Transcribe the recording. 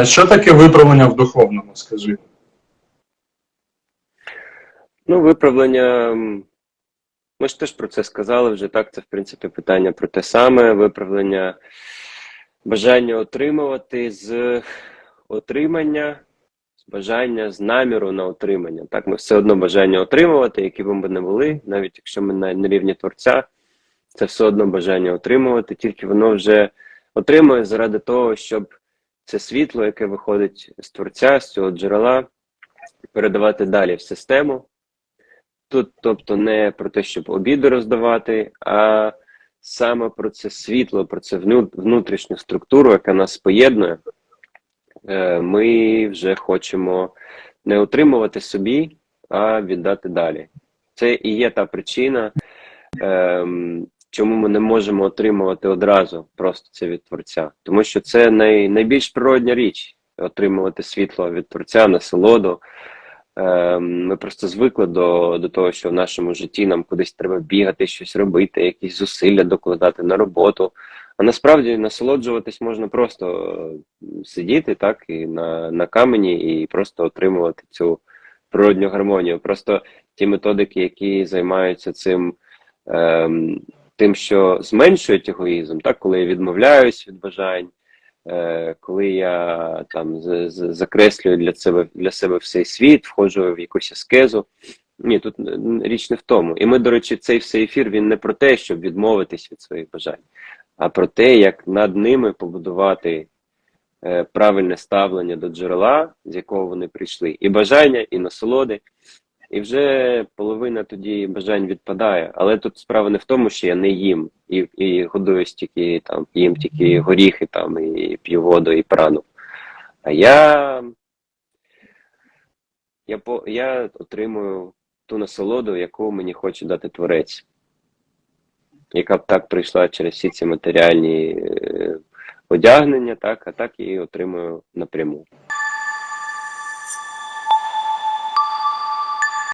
А що таке виправлення в духовному, скажи? Ну, виправлення. Ми ж теж про це сказали вже так. Це, в принципі, питання про те саме. Виправлення бажання отримувати з отримання, з бажання з наміру на отримання. Так, ми все одно бажання отримувати, які б ми не були, навіть якщо ми на, на рівні творця, це все одно бажання отримувати, тільки воно вже отримує заради того, щоб це світло, яке виходить з творця, з цього джерела, передавати далі в систему. Тут, тобто, не про те, щоб обіди роздавати, а саме про це світло, про це внутрішню структуру, яка нас поєднує. Е, Ми вже хочемо не отримувати собі, а віддати далі. Це і є та причина, ем, чому ми не можемо отримувати одразу просто це від творця. Тому що це най, найбільш природня річ отримувати світло від творця, насолоду. Ем, Ми просто звикли до, до того, що в нашому житті нам кудись треба бігати, щось робити, якісь зусилля докладати на роботу. А насправді насолоджуватись можна просто е, сидіти так і на, на камені і просто отримувати цю природню гармонію. Просто ті методики, які займаються цим, ем, тим, що зменшують егоїзм, так, коли я відмовляюсь від бажань, е, коли я там закреслюю для себе для себе всей світ, входжу в якусь аскезу. Ні, тут річ не в тому. І ми, до речі, цей все ефір він не про те, щоб відмовитись від своїх бажань, а про те, як над ними побудувати е, правильне ставлення до джерела, з якого вони прийшли, і бажання, і насолоди. І вже половина тоді бажань відпадає. Але тут справа не в тому, що я не їм і, і годуюсь тільки там, їм тільки горіхи там, і п'ю воду, і прану. А я, я, по, я отримую ту насолоду, яку мені хоче дати творець, яка б так прийшла через всі ці матеріальні е, одягнення, так, а так і отримую напряму.